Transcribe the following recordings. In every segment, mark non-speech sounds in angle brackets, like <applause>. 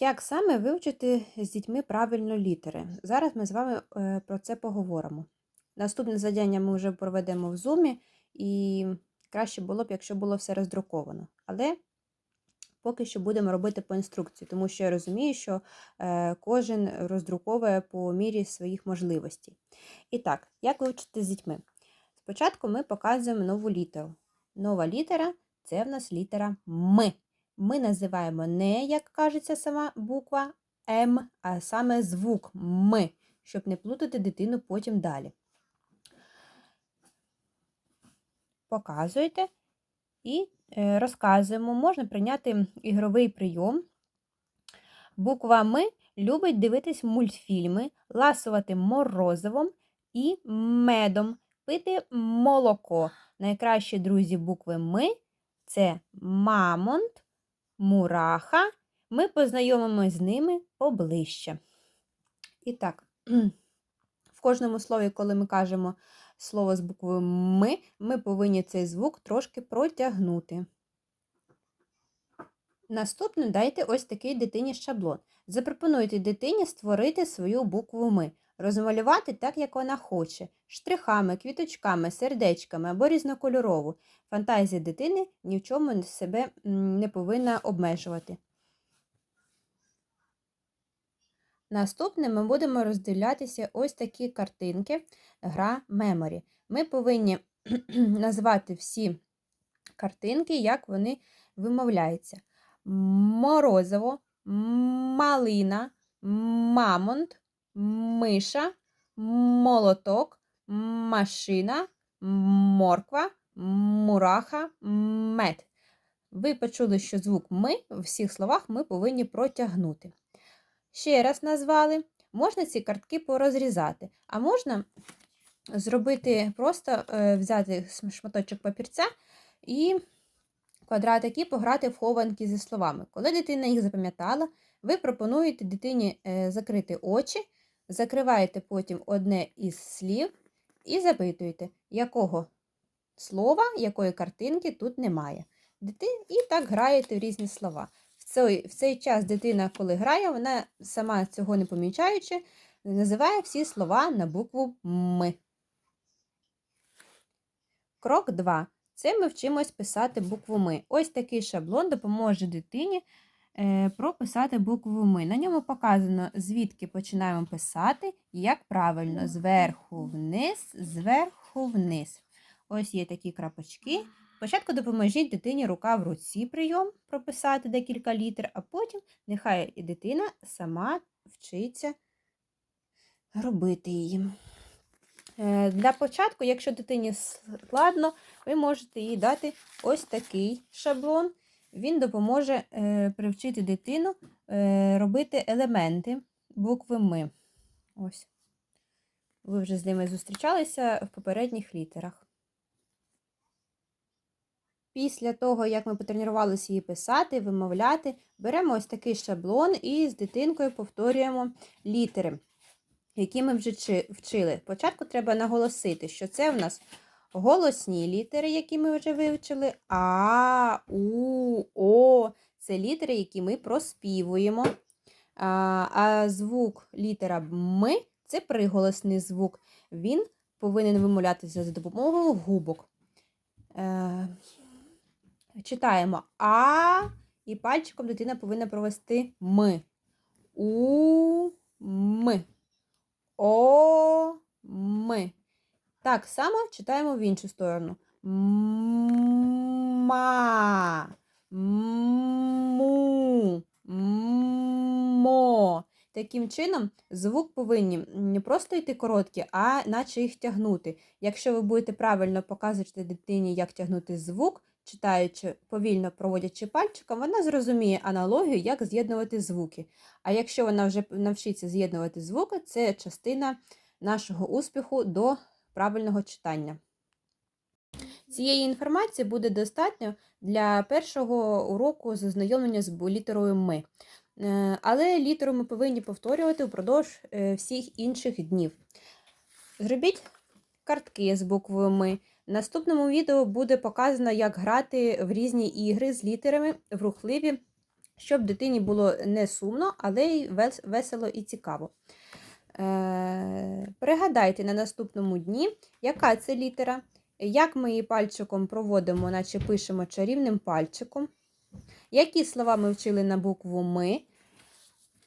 Як саме вивчити з дітьми правильно літери? Зараз ми з вами е, про це поговоримо. Наступне завдання ми вже проведемо в Zoom, і краще було б, якщо було все роздруковано. Але поки що будемо робити по інструкції, тому що я розумію, що е, кожен роздруковує по мірі своїх можливостей. І так, як вивчити з дітьми? Спочатку ми показуємо нову літеру. Нова літера це в нас літера М ми називаємо не, як кажеться сама буква М, а саме звук М, щоб не плутати дитину потім далі. Показуєте і е, розказуємо, можна прийняти ігровий прийом. Буква М любить дивитись мультфільми, ласувати морозивом і медом, пити молоко. Найкращі друзі букви М це мамонт, мураха. Ми познайомимося з ними поближче. І так, в кожному слові, коли ми кажемо слово з буквою ми, ми повинні цей звук трошки протягнути. Наступне дайте ось такий дитині шаблон. Запропонуйте дитині створити свою букву Ми, розмалювати так, як вона хоче, штрихами, квіточками, сердечками або різнокольорову. Фантазія дитини ні в чому себе не повинна обмежувати. Наступне ми будемо розділятися ось такі картинки гра Memory. Ми повинні <clears throat> назвати всі картинки, як вони вимовляються. Морозиво, малина, мамонт, миша, молоток, машина, морква, мураха, мед. Ви почули, що звук ми в всіх словах ми повинні протягнути. Ще раз назвали. Можна ці картки порозрізати, а можна зробити просто е, взяти шматочок папірця і квадратики пограти в хованки зі словами. Коли дитина їх запам'ятала, ви пропонуєте дитині е, закрити очі, закриваєте потім одне із слів і запитуєте, якого слова, якої картинки тут немає. І так граєте в різні слова. В цей, в цей час дитина, коли грає, вона сама цього не помічаючи, називає всі слова на букву М. Крок 2. Це ми вчимось писати букву Ми. Ось такий шаблон допоможе дитині прописати букву Ми. На ньому показано, звідки починаємо писати, як правильно, зверху вниз, зверху вниз. Ось є такі крапочки. Спочатку допоможіть дитині рука в руці прийом прописати декілька літер, а потім нехай і дитина сама вчиться робити її. Е, для початку, якщо дитині складно, ви можете їй дати ось такий шаблон. Він допоможе е, привчити дитину е, робити елементи букви Ми. Ось. Ви вже з ними зустрічалися в попередніх літерах. Після того, як ми потренувалися її писати, вимовляти, беремо ось такий шаблон і з дитинкою повторюємо літери, які ми вже вчили. Спочатку треба наголосити, що це в нас голосні літери, які ми вже вивчили. А, У, О. Це літери, які ми проспівуємо. А, а звук літера М це приголосний звук. Він повинен вимовлятися за допомогою губок. Е, читаємо А, і пальчиком дитина повинна провести М. У, М. О, М. Так само читаємо в іншу сторону. Ма. Му. Мо. Таким чином, звук повинні не просто йти короткі, а наче їх тягнути. Якщо ви будете правильно показувати дитині, як тягнути звук, читаючи, повільно проводячи пальчиком, вона зрозуміє аналогію, як з'єднувати звуки. А якщо вона вже навчиться з'єднувати звуки, це частина нашого успіху до правильного читання. Цієї інформації буде достатньо для першого уроку зазнайомлення з літерою Ми. Е, але літеру ми повинні повторювати впродовж е, всіх інших днів. Зробіть картки з буквою Ми. В наступному відео буде показано, як грати в різні ігри з літерами в рухливі щоб дитині було не сумно, але й весело і цікаво. Е, Пригадайте на наступному дні, яка це літера, як ми її пальчиком проводимо, наче пишемо чарівним пальчиком, які слова ми вчили на букву Ми.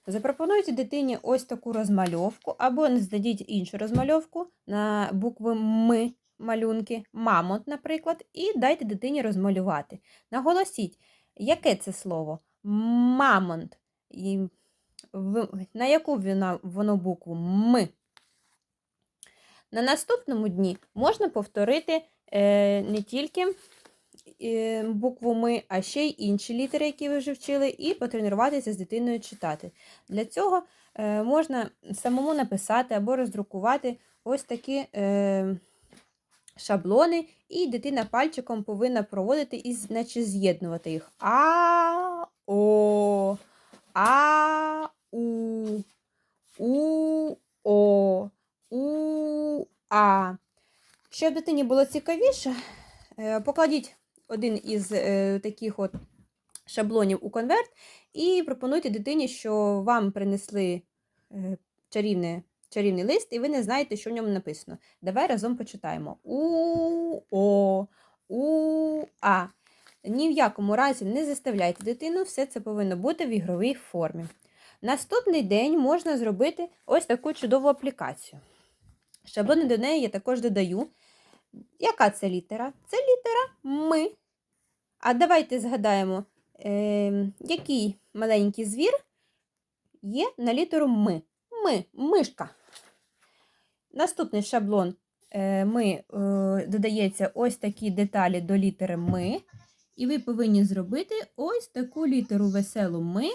Запропонуйте дитині ось таку розмальовку, або не знайдіть іншу розмальовку на букви Ми малюнки, мамонт, наприклад, і дайте дитині розмалювати. Наголосіть, яке це слово? Мамонт. На яку воно, букву М. На наступному дні можна повторити е, не тільки е, букву Ми, а ще й інші літери, які ви вже вчили, і потренуватися з дитиною читати. Для цього е, можна самому написати або роздрукувати ось такі шаблони, і дитина пальчиком повинна проводити і з- наче з'єднувати їх. А, О, А, У, У, О, У, А. Щоб дитині було цікавіше, е, покладіть один із е, таких от шаблонів у конверт і пропонуйте дитині, що вам принесли е, чарівне, чарівний лист, і ви не знаєте, що в ньому написано. Давай разом почитаємо. У, О, У, А. Ні в якому разі не заставляйте дитину, все це повинно бути в ігровій формі. Наступний день можна зробити ось таку чудову аплікацію. Шаблони до неї я також додаю. Яка це літера? Це літера Ми. А давайте згадаємо, е, який маленький звір є на літеру Ми. Ми, мишка. Наступний шаблон е, ми, е, додається ось такі деталі до літери Ми. І ви повинні зробити ось таку літеру веселу Ми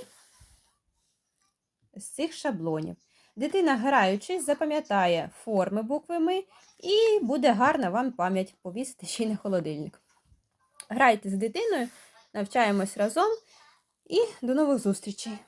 з цих шаблонів. Дитина, граючись, запам'ятає форми букви Ми і буде гарна вам пам'ять повісити ще й на холодильник. Грайте з дитиною, навчаємось разом і до нових зустрічей!